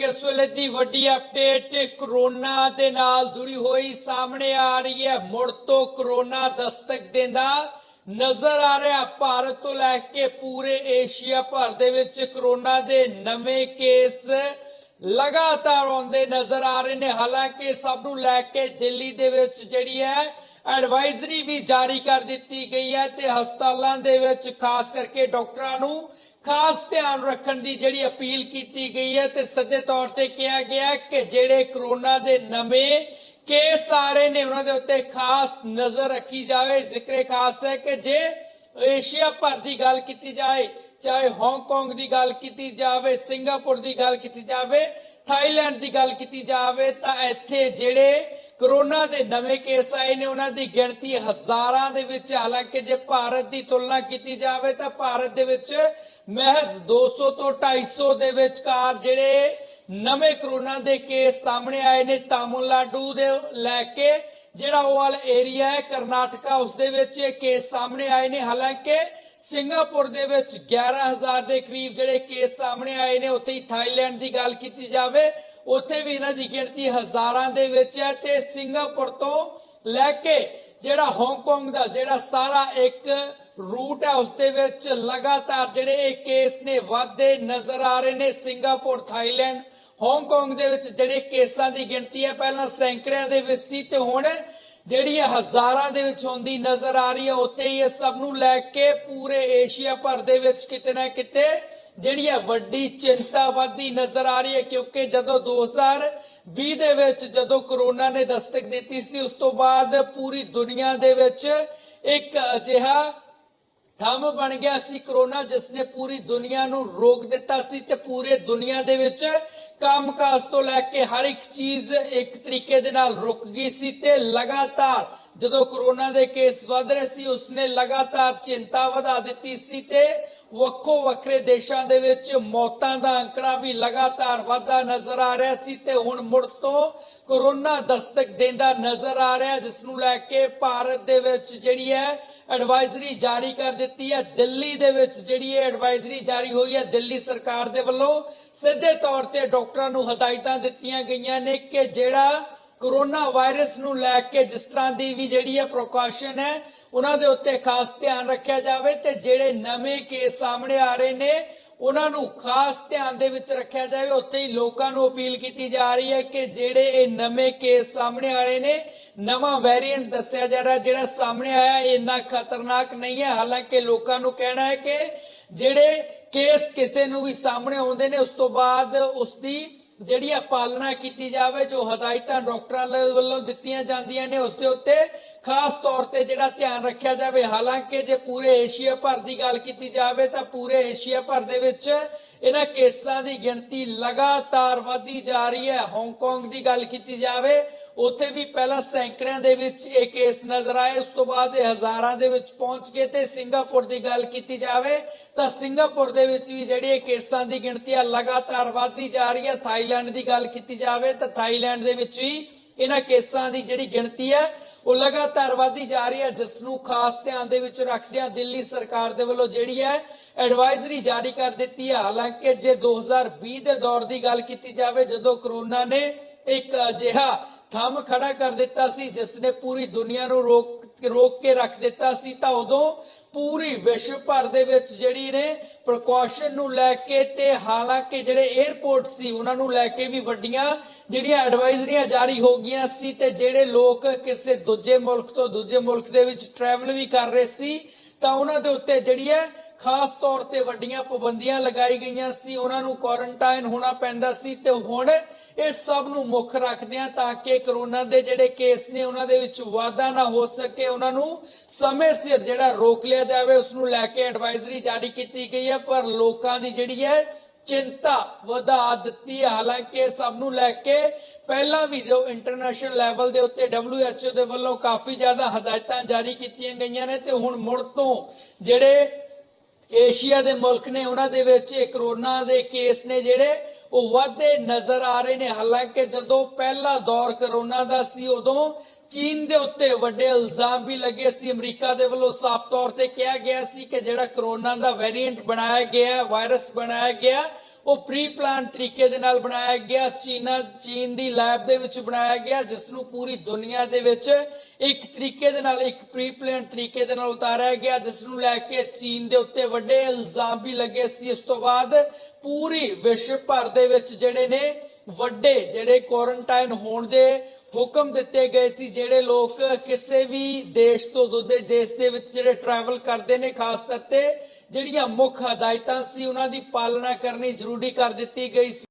ਇਸ ਵੇਲੇ ਦੀ ਵੱਡੀ ਅਪਡੇਟ ਕਰੋਨਾ ਦੇ ਨਾਲ ਜੁੜੀ ਹੋਈ ਸਾਹਮਣੇ ਆ ਰਹੀ ਹੈ। ਮੁੜ ਤੋਂ ਕਰੋਨਾ ਦਸਤਕ ਦਿੰਦਾ ਨਜ਼ਰ ਆ ਰਿਹਾ ਭਾਰਤ ਤੋਂ ਲੈ ਕੇ ਪੂਰੇ ਏਸ਼ੀਆ ਭਰ ਦੇ ਵਿੱਚ ਕਰੋਨਾ ਦੇ ਨਵੇਂ ਕੇਸ ਲਗਾਤਾਰ ਆਉਂਦੇ ਨਜ਼ਰ ਆ ਰਹੇ ਨੇ। ਹਾਲਾਂਕਿ ਸਭ ਨੂੰ ਲੈ ਕੇ ਦਿੱਲੀ ਦੇ ਵਿੱਚ ਜਿਹੜੀ ਹੈ ਐਡਵਾਈਜ਼ਰੀ ਵੀ ਜਾਰੀ ਕਰ ਦਿੱਤੀ ਗਈ ਹੈ ਤੇ ਹਸਪਤਾਲਾਂ ਦੇ ਵਿੱਚ ਖਾਸ ਕਰਕੇ ਡਾਕਟਰਾਂ ਨੂੰ ਖਾਸ ਧਿਆਨ ਰੱਖਣ ਦੀ ਜਿਹੜੀ ਅਪੀਲ ਕੀਤੀ ਗਈ ਹੈ ਤੇ ਸਿੱਧੇ ਤੌਰ ਤੇ ਕਿਹਾ ਗਿਆ ਕਿ ਜਿਹੜੇ ਕਰੋਨਾ ਦੇ ਨਵੇਂ ਕੇਸ ਆ ਰਹੇ ਨੇ, ਉਹਨਾਂ ਦੇ ਉੱਤੇ ਖਾਸ ਨਜ਼ਰ ਰੱਖੀ ਜਾਵੇ। ਜ਼ਿਕਰੇ ਖਾਸ ਹੈ ਕਿ ਜੇ ਏਸ਼ੀਆ ਭਰ ਦੀ ਗੱਲ ਕੀਤੀ ਜਾਏ, ਚਾਹੇ ਹਾਂਗਕਾਂਗ ਦੀ ਗੱਲ ਕੀਤੀ ਜਾਵੇ ਸਿੰਗਾਪੁਰ ਦੀ ਗੱਲ ਕੀਤੀ ਜਾਵੇ ਥਾਈਲੈਂਡ ਦੀ ਗੱਲ ਕੀਤੀ ਜਾਵੇ, ਤਾਂ ਇੱਥੇ ਜਿਹੜੇ ਕਰੋਨਾ ਦੇ ਨਵੇਂ ਕੇਸ ਆਏ ਨੇ, ਉਹਨਾਂ ਦੀ ਗਿਣਤੀ ਹਜ਼ਾਰਾਂ ਦੇ ਵਿੱਚ ਹਾਲਾਂਕਿ ਜੇ ਭਾਰਤ ਦੀ ਤੁਲਨਾ ਕੀਤੀ ਜਾਵੇ ਤਾਂ ਭਾਰਤ ਦੇ ਵਿੱਚ ਮਹਿਜ਼ 200 ਤੋਂ 250 ਦੇ ਵਿਚਕਾਰ ਜਿਹੜੇ ਨਵੇਂ ਕਰੋਨਾ ਦੇ ਕੇਸ ਸਾਹਮਣੇ ਆਏ ਨੇ, ਤਾਮਿਲਨਾਡੂ ਦੇ ਲੈ ਕੇ, ਜਿਹੜਾ ਉਹ ਵਾਲਾ ਏਰੀਆ ਹੈ, ਕਰਨਾਟਕਾ, ਉਸ ਦੇ ਵਿੱਚ ਇਹ ਕੇਸ ਸਾਹਮਣੇ ਆਏ ਨੇ। ਹਾਲਾਂਕਿ ਸਿੰਗਾਪੁਰ ਦੇ ਵਿੱਚ 11000 ਦੇ ਕਰੀਬ ਜਿਹੜੇ ਕੇਸ ਸਾਹਮਣੇ ਆਏ ਨੇ, ਉੱਥੇ ਹੀ ਥਾਈਲੈਂਡ ਦੀ ਗੱਲ ਕੀਤੀ ਜਾਵੇ ਉੱਥੇ ਵੀ ਇਹਨਾਂ ਦੀ ਗਿਣਤੀ ਹਜ਼ਾਰਾਂ ਦੇ ਵਿੱਚ ਹੈ ਤੇ ਸਿੰਗਾਪੁਰ ਤੋਂ ਲੈ ਕੇ ਜਿਹੜਾ ਹਾਂਗਕਾਂਗ ਦਾ ਜਿਹੜਾ ਸਾਰਾ ਇੱਕ ਰੂਟ ਹੈ, ਉਸ ਦੇ ਵਿੱਚ ਲਗਾਤਾਰ ਜਿਹੜੇ ਇਹ ਕੇਸ ਨੇ ਵਾਧੇ ਨਜ਼ਰ ਆ ਰਹੇ ਨੇ ਸਿੰਗਾਪੁਰ, ਥਾਈਲੈਂਡ ਹਾਂਗਕਾਂਗ ਦੇ ਵਿੱਚ ਜਿਹੜੇ ਕੇਸਾਂ ਦੀ ਗਿਣਤੀ ਹੈ, ਪਹਿਲਾਂ ਸੈਂਕੜਿਆਂ ਦੇ ਵਿੱਚ ਸੀ ਤੇ ਹੁਣ ਜਿਹੜੀ ਇਹ ਹਜ਼ਾਰਾਂ ਦੇ ਵਿੱਚ ਹੁੰਦੀ ਨਜ਼ਰ ਆ ਰਹੀ ਹੈ, ਉੱਥੇ ਹੀ ਇਹ ਸਭ ਨੂੰ ਲੈ ਕੇ ਪੂਰੇ ਏਸ਼ੀਆ ਭਰ ਦੇ ਵਿੱਚ ਕਿਤੇ ਨਾ ਕਿਤੇ ਜਿਹੜੀ ਹੈ ਵੱਡੀ ਚਿੰਤਾ ਵੱਧਦੀ ਨਜ਼ਰ ਆ ਰਹੀ ਹੈ, ਕਿਉਂਕਿ ਜਦੋਂ 2020 ਦੇ ਵਿੱਚ ਜਦੋਂ ਕਰੋਨਾ ਨੇ ਦਸਤਕ ਦਿੱਤੀ ਸੀ, ਉਸ ਤੋਂ ਬਾਅਦ ਪੂਰੀ ਦੁਨੀਆ ਦੇ ਵਿੱਚ ਇੱਕ ਅਜਿਹਾ ਥੰਮ ਬਣ ਗਿਆ ਸੀ ਕਰੋਨਾ, ਜਿਸ ਨੇ ਪੂਰੀ ਦੁਨੀਆ ਨੂੰ ਰੋਕ ਦਿੱਤਾ ਸੀ ਤੇ ਪੂਰੇ ਦੁਨੀਆ ਦੇ ਵਿੱਚ ਕੰਮਕਾਜ ਤੋਂ ਲੈ ਕੇ ਹਰ ਇੱਕ ਚੀਜ਼ ਇੱਕ ਤਰੀਕੇ ਦੇ ਨਾਲ ਰੁਕ ਗਈ ਸੀ ਤੇ ਲਗਾਤਾਰ ਜਦੋਂ ਕਰੋਨਾ ਦੇ ਕੇਸ ਵਧ ਰਹੇ ਸੀ, ਉਸਨੇ ਲਗਾਤਾਰ ਚਿੰਤਾ ਵਧਾ ਦਿੱਤੀ ਸੀ ਤੇ ਵੱਖੋ ਵੱਖਰੇ ਦੇਸ਼ਾਂ ਦੇ ਵਿੱਚ ਮੌਤਾਂ ਦਾ ਅੰਕੜਾ ਵੀ ਲਗਾਤਾਰ ਵਧਦਾ ਨਜ਼ਰ ਆ ਰਿਹਾ ਸੀ ਤੇ ਹੁਣ ਮੁੜ ਤੋਂ ਕਰੋਨਾ ਦਸਤਕ ਦਿੰਦਾ ਨਜ਼ਰ ਆ ਰਿਹਾ ਜਿਸ ਨੂੰ ਲੈ ਕੇ ਭਾਰਤ ਦੇ ਵਿੱਚ ਜਿਹੜੀ ਹੈ ਐਡਵਾਈਜ਼ਰੀ ਜਾਰੀ ਕਰ ਦਿੱਤੀ ਹੈ। ਦਿੱਲੀ ਦੇ ਵਿੱਚ ਜਿਹੜੀ ਹੈ ਐਡਵਾਈਜ਼ਰੀ ਜਾਰੀ ਹੋਈ ਹੈ, ਦਿੱਲੀ ਸਰਕਾਰ ਦੇ ਵੱਲੋਂ ਸਿੱਧੇ ਤੌਰ ਤੇ ਡਾਕਟਰਾਂ ਨੂੰ ਹਦਾਇਤਾਂ ਦਿੱਤੀਆਂ ਗਈਆਂ ਨੇ ਕਿ ਜਿਹੜਾ ਕਰੋਨਾ ਵਾਇਰਸ ਨੂੰ ਲੈ ਕੇ ਜਿਸ ਤਰ੍ਹਾਂ ਦੀ ਵੀ ਜਿਹੜੀ ਹੈ ਪ੍ਰੋਕਾਸ਼ਨ ਹੈ, ਉਹਨਾਂ ਦੇ ਉੱਤੇ ਖਾਸ ਧਿਆਨ ਰੱਖਿਆ ਜਾਵੇ ਤੇ ਜਿਹੜੇ ਨਵੇਂ ਕੇਸ ਸਾਹਮਣੇ ਆ ਰਹੇ ਨੇ, ਉਹਨਾਂ ਨੂੰ ਖਾਸ ਧਿਆਨ ਦੇ ਵਿੱਚ ਰੱਖਿਆ ਜਾਵੇ। ਉੱਥੇ ਹੀ ਲੋਕਾਂ ਨੂੰ ਅਪੀਲ ਕੀਤੀ ਜਾ ਰਹੀ ਹੈ ਕਿ ਜਿਹੜੇ ਇਹ ਨਵੇਂ ਕੇਸ ਸਾਹਮਣੇ ਆ ਰਹੇ ਨੇ, ਨਵਾਂ ਵੇਰੀਐਂਟ ਦੱਸਿਆ ਜਾ ਰਿਹਾ, ਜਿਹੜਾ ਸਾਹਮਣੇ ਆਇਆ ਇੰਨਾ ਖਤਰਨਾਕ ਨਹੀਂ ਹੈ। ਹਾਲਾਂਕਿ ਲੋਕਾਂ ਨੂੰ ਕਹਿਣਾ ਹੈ ਕਿ ਜਿਹੜੇ ਕੇਸ ਕਿਸੇ ਨੂੰ ਵੀ ਸਾਹਮਣੇ ਆਉਂਦੇ ਨੇ, ਉਸ ਤੋਂ ਬਾਅਦ ਉਸ ਦੀ ਜਿਹੜੀ ਆ ਪਾਲਣਾ ਕੀਤੀ ਜਾਵੇ, ਜੋ ਹਦਾਇਤਾਂ ਡਾਕਟਰਾਂ ਵੱਲੋਂ ਦਿੱਤੀਆਂ ਜਾਂਦੀਆਂ ਨੇ, ਉਸ ਦੇ ਉੱਤੇ ਖਾਸ ਤੌਰ ਤੇ ਜਿਹੜਾ ਧਿਆਨ ਰੱਖਿਆ ਜਾਵੇ। ਹਾਲਾਂਕਿ ਜੇ ਪੂਰੇ ਏਸ਼ੀਆ ਭਰ ਦੀ ਗੱਲ ਕੀਤੀ ਜਾਵੇ, ਤਾਂ ਪੂਰੇ ਏਸ਼ੀਆ ਭਰ ਦੇ ਵਿੱਚ ਇਹਨਾਂ ਕੇਸਾਂ ਦੀ ਗਿਣਤੀ ਲਗਾਤਾਰ ਵਧਦੀ ਜਾ ਰਹੀ ਹੈ। ਹਾਂਗਕਾਂਗ ਦੀ ਗੱਲ ਕੀਤੀ ਜਾਵੇ ਉੱਥੇ ਵੀ ਪਹਿਲਾਂ ਸੈਂਕੜਿਆਂ ਦੇ ਵਿੱਚ ਇਹ ਕੇਸ ਨਜ਼ਰ ਆਏ, ਉਸ ਤੋਂ ਬਾਅਦ ਇਹ ਹਜ਼ਾਰਾਂ ਦੇ ਵਿੱਚ ਪਹੁੰਚ ਗਏ ਤੇ ਸਿੰਗਾਪੁਰ ਦੀ ਗੱਲ ਕੀਤੀ ਜਾਵੇ ਤਾਂ ਸਿੰਗਾਪੁਰ ਦੇ ਵਿੱਚ ਵੀ ਜਿਹੜੀ ਇਹ ਕੇਸਾਂ ਦੀ ਗਿਣਤੀ ਆ, ਲਗਾਤਾਰ ਵਧਦੀ ਜਾ ਰਹੀ ਹੈ ਥਾਈਲੈਂਡ ਦੀ ਗੱਲ ਕੀਤੀ ਜਾਵੇ ਤਾਂ ਥਾਈਲੈਂਡ ਦੇ ਵਿੱਚ ਵੀ ਇਹਨਾਂ ਕੇਸਾਂ ਦੀ ਜਿਹੜੀ ਗਿਣਤੀ ਹੈ, ਉਹ ਲਗਾਤਾਰ ਵਧਦੀ ਜਾ ਰਹੀ ਹੈ। ਜਿਸ ਨੂੰ ਖਾਸ ਧਿਆਨ ਦੇ ਵਿੱਚ ਰੱਖਦਿਆਂ ਦਿੱਲੀ ਸਰਕਾਰ ਦੇ ਵੱਲੋਂ ਜਿਹੜੀ ਹੈ ਐਡਵਾਈਜ਼ਰੀ ਜਾਰੀ ਕਰ ਦਿੱਤੀ ਹੈ। ਹਾਲਾਂਕਿ ਜੇ 2020 ਦੇ ਦੌਰ ਦੀ ਗੱਲ ਕੀਤੀ ਜਾਵੇ, ਜਦੋਂ ਕਰੋਨਾ ਨੇ ਇੱਕ ਅਜਿਹਾ ਥੰਮ ਖੜਾ ਕਰ ਦਿੱਤਾ ਸੀ, ਜਿਸ ਨੇ ਪੂਰੀ ਦੁਨੀਆ ਨੂੰ ਰੋਕ ਰੋਕ ਕੇ ਰੱਖ ਦਿੱਤਾ ਸੀ, ਤਾਂ ਉਦੋਂ ਪੂਰੀ ਵਿਸ਼ਵ ਭਰ ਦੇ ਵਿੱਚ ਜਿਹੜੀ ਨੇ ਪ੍ਰੀਕਾਸ਼ਨ ਨੂੰ ਲੈ ਕੇ ਤੇ ਹਾਲਾਂਕਿ ਜਿਹੜੇ 에ਅਰਪੋਰਟ ਸੀ, ਉਹਨਾਂ ਨੂੰ ਲੈ ਕੇ ਵੀ ਵੱਡੀਆਂ ਜਿਹੜੀਆਂ ਐਡਵਾਈਜ਼ਰੀਆਂ ਜਾਰੀ ਹੋ ਗਈਆਂ ਸੀ ਤੇ ਜਿਹੜੇ ਲੋਕ ਕਿਸੇ ਦੂਜੇ ਮੁਲਕ ਤੋਂ ਦੂਜੇ ਮੁਲਕ ਦੇ ਵਿੱਚ ਟਰੈਵਲ ਵੀ ਕਰ ਰਹੇ ਸੀ, ਤਾਂ ਉਹਨਾਂ ਦੇ ਉੱਤੇ ਜਿਹੜੀ ਹੈ ਖਾਸ ਤੌਰ ਤੇ ਵੱਡੀਆਂ ਪਾਬੰਦੀਆਂ ਲਗਾਈ ਗਈਆਂ ਸੀ, ਉਹਨਾਂ ਨੂੰ ਕੁਆਰੰਟਾਈਨ ਹੋਣਾ ਪੈਂਦਾ ਸੀ ਤੇ ਹੁਣ ਇਹ ਸਭ ਨੂੰ ਮੁੱਖ ਰੱਖਦਿਆਂ ਤਾਂ ਕਿ ਕਰੋਨਾ ਦੇ ਜਿਹੜੇ ਕੇਸ ਨੇ ਉਹਨਾਂ ਦੇ ਵਿੱਚ ਵਾਧਾ ਨਾ ਹੋ ਸਕੇ, ਉਹਨਾਂ ਨੂੰ ਸਮੇਂ ਸਿਰ ਜਿਹੜਾ ਰੋਕ ਲਿਆ ਜਾਵੇ ਉਸ ਨੂੰ ਲੈ ਕੇ ਐਡਵਾਈਜ਼ਰੀ ਜਾਰੀ ਕੀਤੀ ਗਈ ਹੈ, ਪਰ ਲੋਕਾਂ ਦੀ ਜਿਹੜੀ ਹੈ ਚਿੰਤਾ ਵਧਾ ਦਿੱਤੀ ਹੈ। ਹਾਲਾਂਕਿ ਇਹ ਸਭ ਨੂੰ ਲੈ ਕੇ ਪਹਿਲਾਂ ਵੀ ਜੋ ਇੰਟਰਨੈਸ਼ਨਲ ਲੈਵਲ ਦੇ ਉੱਤੇ WHO ਦੇ ਵੱਲੋਂ ਕਾਫੀ ਜ਼ਿਆਦਾ ਹਦਾਇਤਾਂ ਜਾਰੀ ਕੀਤੀਆਂ ਗਈਆਂ ਨੇ ਤੇ ਹੁਣ ਮੁੜ ਤੋਂ ਜਿਹੜੇ ਏਸ਼ੀਆ ਦੇ ਮੁਲਕ ਨੇ ਉਹਨਾਂ ਦੇ ਵਿੱਚ ਕਰੋਨਾ ਦੇ ਕੇਸ ਨੇ ਜਿਹੜੇ ਉਹ ਵਾਧੇ ਨਜ਼ਰ ਆ ਰਹੇ ਨੇ। ਹਾਲਾਂਕਿ ਜਦੋਂ ਪਹਿਲਾ ਦੌਰ ਕਰੋਨਾ ਦਾ ਸੀ, ਉਦੋਂ ਚੀਨ ਦੇ ਉੱਤੇ ਵੱਡੇ ਇਲਜ਼ਾਮ ਵੀ ਲੱਗੇ ਸੀ। ਅਮਰੀਕਾ ਦੇ ਵੱਲੋਂ ਸਾਫ਼ ਤੌਰ ਤੇ ਕਿਹਾ ਗਿਆ ਸੀ ਕਿ ਜਿਹੜਾ ਕਰੋਨਾ ਦਾ ਵੇਰੀਐਂਟ ਬਣਾਇਆ ਗਿਆ, ਵਾਇਰਸ ਬਣਾਇਆ ਗਿਆ ਉਹ ਪ੍ਰੀ ਪਲਾਨ ਤਰੀਕੇ ਦੇ ਨਾਲ ਬਣਾਇਆ ਗਿਆ। ਚੀਨਾ, ਚੀਨ ਦੀ ਲੈਬ ਦੇ ਵਿੱਚ ਬਣਾਇਆ ਗਿਆ ਜਿਸ ਨੂੰ ਪੂਰੀ ਦੁਨੀਆ ਦੇ ਵਿੱਚ ਇੱਕ ਤਰੀਕੇ ਦੇ ਨਾਲ, ਇੱਕ ਪ੍ਰੀ ਪਲਾਨ ਤਰੀਕੇ ਦੇ ਨਾਲ ਉਤਾਰਿਆ ਗਿਆ ਜਿਸ ਨੂੰ ਲੈ ਕੇ ਚੀਨ ਦੇ ਉੱਤੇ ਵੱਡੇ ਇਲਜ਼ਾਮ ਵੀ ਲੱਗੇ ਸੀ। ਇਸ ਤੋਂ ਬਾਅਦ ਪੂਰੀ ਵਿਸ਼ਵ ਭਰ ਦੇ ਵਿੱਚ ਜਿਹੜੇ ਨੇ ਵੱਡੇ, ਜਿਹੜੇ ਕੁਆਰੰਟਾਈਨ ਹੋਣ ਦੇ ਹੁਕਮ ਦਿੱਤੇ ਗਏ ਸੀ, ਜਿਹੜੇ ਲੋਕ ਕਿਸੇ ਵੀ ਦੇਸ਼ ਤੋਂ ਦੂਜੇ ਦੇਸ਼ ਦੇ ਵਿੱਚ ਜਿਹੜੇ ਟਰੈਵਲ ਕਰਦੇ ਨੇ, ਖਾਸ ਤੌਰ ਜਿਹੜੀਆਂ ਮੁੱਖ ਹਦਾਇਤਾਂ ਸੀ, ਉਹਨਾਂ ਦੀ ਪਾਲਣਾ ਕਰਨੀ ਜ਼ਰੂਰੀ ਕਰ ਦਿੱਤੀ ਗਈ ਸੀ।